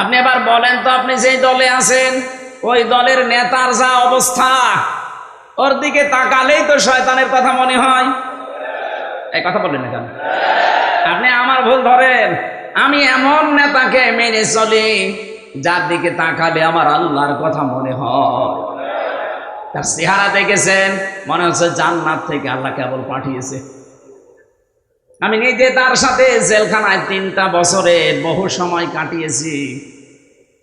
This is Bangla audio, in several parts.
আপনি এবার বলেন তো আপনি যেই দলে আছেন, ওই দলের নেতার যা অবস্থা, ওর দিকে তাকালেই তো শয়তানের কথা মনে হয়। এই কথা বললেন না কেন? আপনি আমার ভুল ধরেন, আমি এমন নেতাকে মেনে চলি, যার দিকে তাকালে আমার আল্লাহর কথা মনে হয়। তার চেহারা দেখেছেন, মনে হচ্ছে জান্নাত থেকে আল্লাহ কেবল পাঠিয়েছে। আমি নিজে তার সাথে জেলখানায় তিনটা বছরে বহু সময় কাটিয়েছি।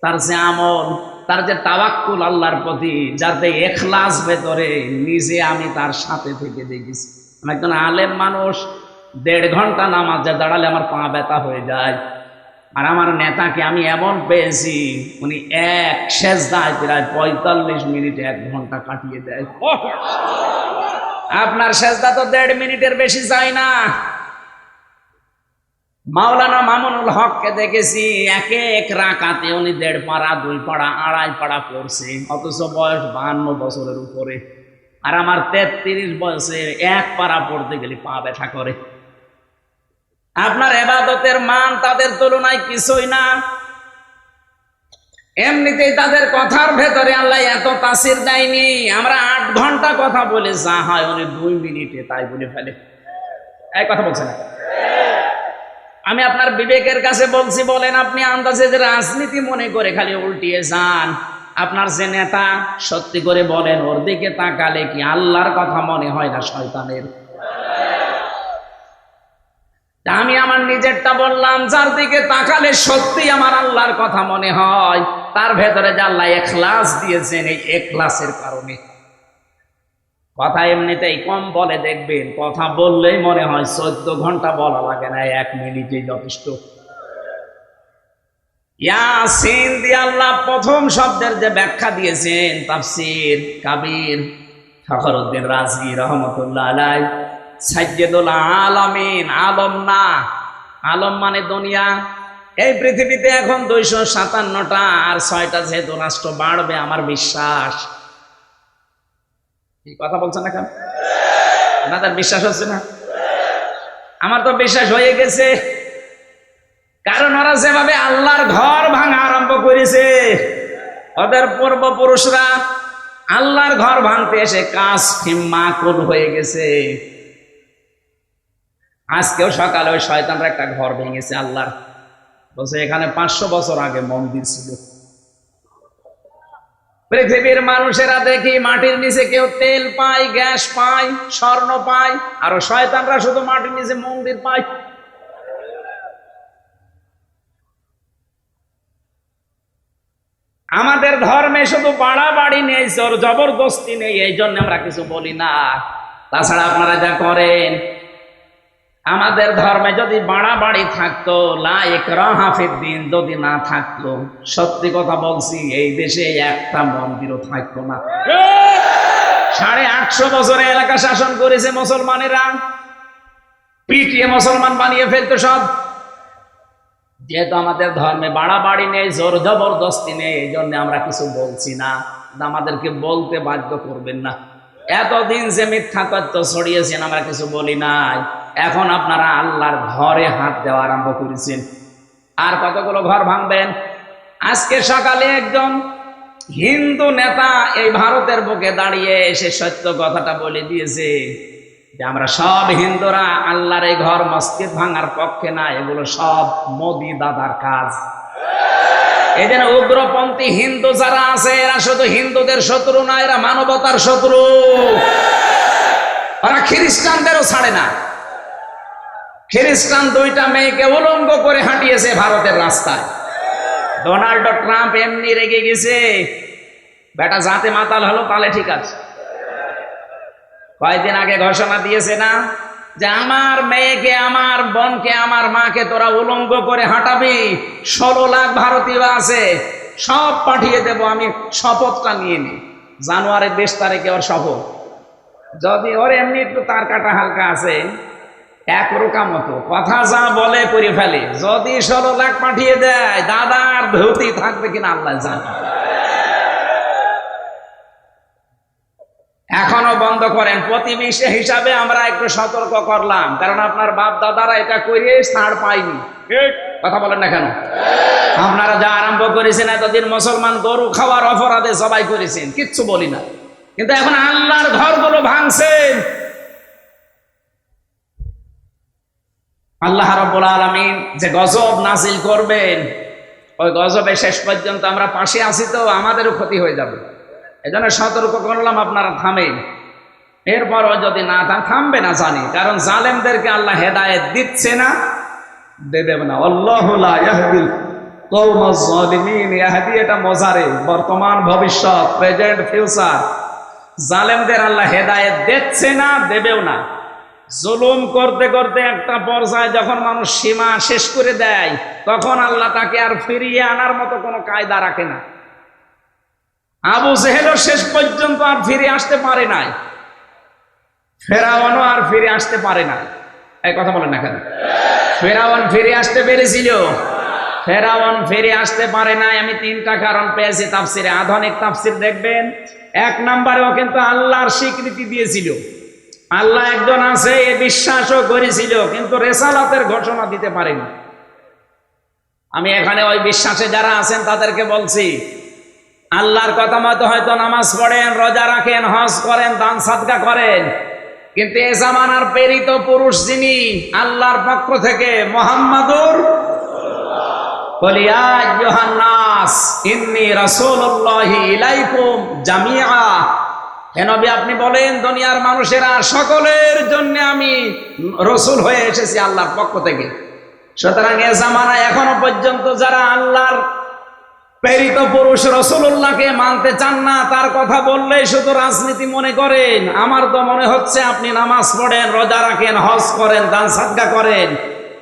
তার যে আমল, তার যে তাবাক্কুল আল্লাহর প্রতি যাতে এখলাস ভেতরে নিজে আমি তার সাথে থেকে দেখেছি। আমি একজন আলেম মানুষ, দেড় ঘণ্টা নামাজে দাঁড়ালে আমার পা ব্যথা হয়ে যায়। আর আমার নেতাকে আমি এমন পেয়েছি, উনি এক শেষ দায় প্রায় পঁয়তাল্লিশ মিনিট এক ঘণ্টা কাটিয়ে দেয়। আপনার শেষদা তো দেড় মিনিটের বেশি যায় না। মাওলানা মামুনুল হককে দেখেছি একে এক রাকাতে উনি দেড় পাড়া, দুই পাড়া, আড়াই পাড়া পড়ছে, অথচ বয়স বাহান্ন বছরের উপরে। আর আমার তেত্রিশ বয়সের এক পাড়া পড়তে গেলে পা ব্যথা করে। আপনার এবাদতের মান তাদের তুলনায় কিছুই না। এমনিতেই তাদের কথার ভেতরে আল্লাহ এত তাসির দেয়নি। আমরা আট ঘণ্টা কথা বলে যা হয় উনি দুই মিনিটে তাই বলে ফেলে। এক কথা বলছেন না? আমি আপনার বিবেকের কাছে বলছি, বলেন আপনি আন্দাজে যে রাজনীতি মনে করে খালি উল্টিয়ে যান। আপনার যে নেতা সত্যি করে বলেন, ওর দিকে তাকালে কি আল্লাহর কথা মনে হয় না শয়তানের? আমি আমার নিজেরটা বললাম, যার দিকে তাকালে সত্যি আমার আল্লাহর কথা মনে হয়, তার ভেতরে যে আল্লাহ এখলাস দিয়েছেন, এই এখলাসের কারণে। কথা এমনিতেই কম বলে দেখবেন, কথা বললেই মনে হয় চোদ্দ ঘণ্টা বলা লাগে না, এক মিনিটেই যথেষ্ট। ইয়াসিন দিয়ে আল্লাহ প্রথম শব্দের যে ব্যাখ্যা দিয়েছেন, তাফসির কাবির ফখরুদ্দিন রাজি রহমতুল্লাহ আলাই সাজ্জেদুল আলামিন আলম না, আলম মানে দুনিয়া। এই পৃথিবীতে এখন দুইশো সাতান্নটা আর ছয়টা যেহেতু রাষ্ট্র বাড়বে, আমার বিশ্বাস। কথা বলছেন না কেন? আপনাদের বিশ্বাস হচ্ছে না? আমার তো বিশ্বাস হয়ে গেছে। কারণ ওরা যেভাবে আল্লাহর ঘর ভাঙা আরম্ভ করেছে, ওদের পূর্বপুরুষরা আল্লাহর ঘর ভাঙতে এসে কাজ মাকুল হয়ে গেছে। আজকেও সকালে ওই শয়তানরা একটা ঘর ভেঙেছে আল্লাহর। বলছে, এখানে পাঁচশো বছর আগে মন্দির ছিল। পৃথিবীর মানুষেরা দেখি মাটির নিচে কেউ তেল পায়, গ্যাস পায়, স্বর্ণ পায়, আর শয়তানরা শুধু মাটির নিচে মন্দির পায়। আমাদের ধর্মে শুধু বাড়াবাড়ি নেই জবরদস্তি নেই, এই জন্য আমরা কিছু বলি না। তাছাড়া আপনারা যা করেন আমাদের ধর্মে যদি বাড়াবাড়ি থাকতো লাইক যদি না থাকতো, সত্যি কথা বলছি, এই দেশে একটা মন্দিরও থাকতো না। সাড়ে আটশো বছরে এলাকা শাসন করেছে মুসলমানেরা। পিটিয়ে মুসলমান বানিয়ে ফেলতো সব। যেহেতু আমাদের ধর্মে বাড়াবাড়ি নেই, জোর জবরদস্তি নেই, এই জন্য আমরা কিছু বলছি না। আমাদেরকে বলতে বাধ্য করবেন না। এতদিন যে মিথ্যা তথ্য ছড়িয়েছেন, আমরা কিছু বলি নাই। এখন আপনারা আল্লাহর ঘরে হাত দেওয়া আরম্ভ করেছেন। আর কতগুলো ঘর ভাঙবেন? আজকে সকালে একজন হিন্দু নেতা এই ভারতের বুকে দাঁড়িয়ে এসে সত্য কথাটা বলে দিয়েছে যে, আমরা সব হিন্দুরা আল্লাহর এই ঘর মসজিদ ভাঙার পক্ষে না, এগুলো সব মোদি দাদার কাজ। জন্য উগ্রপন্থী হিন্দু যারা আছে, এরা শুধু হিন্দুদের শত্রু না, এরা মানবতার শত্রু। ওরা খ্রিস্টানদেরও ছাড়ে না। খ্রিস্টান দুইটা মেয়েকে উলঙ্গ করে হাঁটিয়েছে ভারতের রাস্তায়। ডোনাল্ড ট্রাম্প এমনি রেগে গেছে, বেটা যাতে মাতাল হলো, তাহলে ঠিক আছে। কয়েকদিন আগে ঘোষণা দিয়েছে না যে, আমার মেয়েকে, আমার বোনকে, আমার মাকে তোরা উলঙ্গ করে হাঁটাবি, ষোলো লাখ ভারতীয় আছে, সব পাঠিয়ে দেব, আমি শপথটা নিয়ে নি জানুয়ারির বিশ তারিখে ওর শপথ। যদি ওর এমনি একটু তার কাটা হালকা আছে এক রোকা মতো কথা যা বলে করে ফেলে। যদি ষোলো লাখ পাঠিয়ে দেয় দাদার ধুতি থাকবে কিনা আল্লাহ জানে। এখনও বন্ধ করেন প্রতিবেশী হিসাবে আমরা একটু সতর্ক করলাম কারণ আপনার বাপ দাদারা এটা করে ছাড় পায়নি। কথা বলেন না কেন? আপনারা যা আরম্ভ করেছেন এতদিন মুসলমান গরু খাওয়ার অপরাধে সবাই করেছেন কিচ্ছু বলি না। কিন্তু এখন আল্লাহর ঘরগুলো ভাঙছেন আল্লাহ রব্বুল আলমিন যে গজব নাজিল করবেন, ওই গজবে শেষ পর্যন্ত আমরা পাশে আছি তো আমাদেরও ক্ষতি হয়ে যাবে। এজন্য সতর্ক করলাম আপনারা থামেন। এরপরও যদি না থাম থামবে না জানি, কারণ জালেমদেরকে আল্লাহ হেদায়েত দিচ্ছে না, দেবে না। আল্লাহ লা ইয়াহদিল কওমাজ জালিমিন ইয়াহদি এটা মজারে, বর্তমান ভবিষ্যৎ, প্রেজেন্ট ফিউচার। জালেমদের আল্লাহ হেদায়েত দিচ্ছে না, দেবেও না। জুলুম করতে করতে একটা পর্যায়ে যখন মানুষ সীমা শেষ করে দেয়, তখন আল্লাহ তাকে আর ফিরিয়ে আনার মতো কোনো কায়দা রাখে না। আবু জেহেলও শেষ পর্যন্ত আর ফিরে আসতে পারে নাই। ফেরাওয়ানও আর ফিরে আসতে পারে নাই। এই কথা বলেন না কেন? ফেরাওয়ান ফিরে আসতে পেরেছিল। ফেরাওয়ান ফিরে আসতে পারে নাই। আমি তিনটা কারণ পেয়েছি তাফসিরে। আধুনিক তাফসির দেখবেন, এক নম্বরেও কিন্তু আল্লাহর স্বীকৃতি দিয়েছিল। আল্লাহ একজন আছে, এ বিশ্বাসও করেছিল, কিন্তু রেসালাতের ঘোষণা দিতে পারেনি। আমি এখানে ওই বিশ্বাসে যারা আছেন তাদেরকে বলছি, আল্লাহর কথা মতো হয়তো নামাজ পড়েন, রোজা রাখেন, হজ করেন, দান সাদকা করেন, কিন্তু এ জামানার প্রেরিত পুরুষ যিনি, আল্লাহর পক্ষ থেকে মোহাম্মদুর ইন্নি রাসূলুল্লাহি ইলাইকুম জামিআ। হে নবী, আপনি বলেন, দুনিয়ার মানুষেরা সকলের জন্য আমি রসুল হয়ে এসেছি আল্লাহর পক্ষ থেকে। সুতরাং এ জামানায় এখনও পর্যন্ত যারা আল্লাহর প্রেরিত পুরুষ রসুল্লাহকে মানতে চান না, তার কথা বললেই শুধু রাজনীতি মনে করেন। আমার তো মনে হচ্ছে আপনি নামাজ পড়েন, রোজা রাখেন, হজ করেন, দান সাদগা করেন।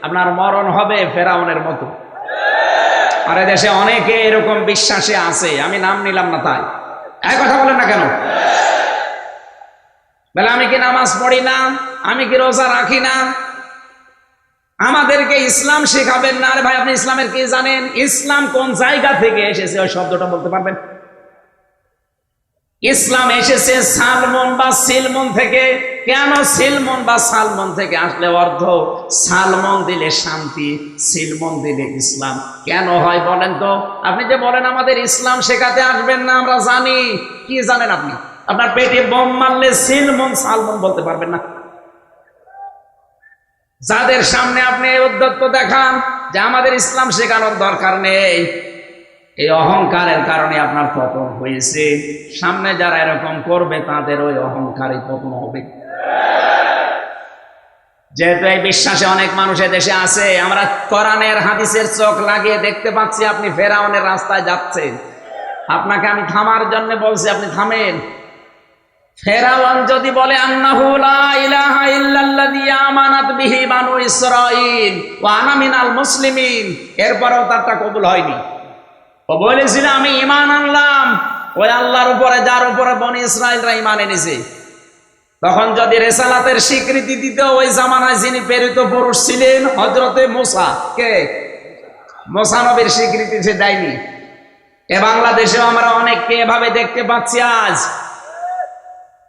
আপনার মরণ হবে ফেরাউনের মতো। আর দেশে অনেকে এরকম বিশ্বাসে আছে, আমি নাম নিলাম না তাই। এক কথা বলেন না কেন? বলে, আমি কি নামাজ পড়ি না? আমি কি রোজা রাখি না? আমাদেরকে ইসলাম শেখাবেন না? আরে ভাই, আপনি ইসলামের কি জানেন? ইসলাম কোন জায়গা থেকে এসেছে? ওই শব্দটা বলতে পারবেন? ইসলাম এসেছে সালমন বা সিলমন থেকে। কেন সিলমন বা সালমন থেকে আসলে অর্ধ সালমন দিলে শান্তি, সিলমন দিলে ইসলাম। কেন হয় বলেন তো? আপনি যে বলেন আমাদের ইসলাম শেখাতে আসবেন না, আমরা জানি। কি জানেন আপনি? আপনার পেটে বোম মারলে সিলমন সালমন বলতে পারবেন না। যাদের সামনে আপনি উদ্যত্ত দেখান যে আমাদের ইসলাম শেখানোর দরকার নেই, এই অহংকারের কারণে আপনার পতন হয়েছে। সামনে যারা এরকম করবে, তাদের ওই অহংকারই পতন হবে। যেহেতু এই বিশ্বাসে অনেক মানুষের দেশে আছে, আমরা কোরআনের হাদিসের চোখ লাগিয়ে দেখতে পাচ্ছি আপনি ফেরাউনের রাস্তায় যাচ্ছেন। আপনাকে আমি থামার জন্য বলছি, আপনি থামেন। ফেরাওয়ান যদি বলে, আন্নাহু লা ইলাহা ইল্লাল্লাযী আমানাত বিহি বানু ইসরাঈল ওয়া আনা মিনাল মুসলিমিন, এরপরেও তারটা কবুল হয়নি। ও বলেছিল, আমি ঈমান আনলাম। ওই আল্লাহর উপরে, যার উপরে বনি ইসরায়েলরা ঈমান এনেছে। তখন যদি রেসালাতের স্বীকৃতি দিত, ওই জামানায় যিনি প্রেরিত পুরুষ ছিলেন হজরতে মোসা। কে? মোসা নবীর স্বীকৃতি সে দেয়নি। এ বাংলাদেশেও আমরা অনেককে এভাবে দেখতে পাচ্ছি আজ।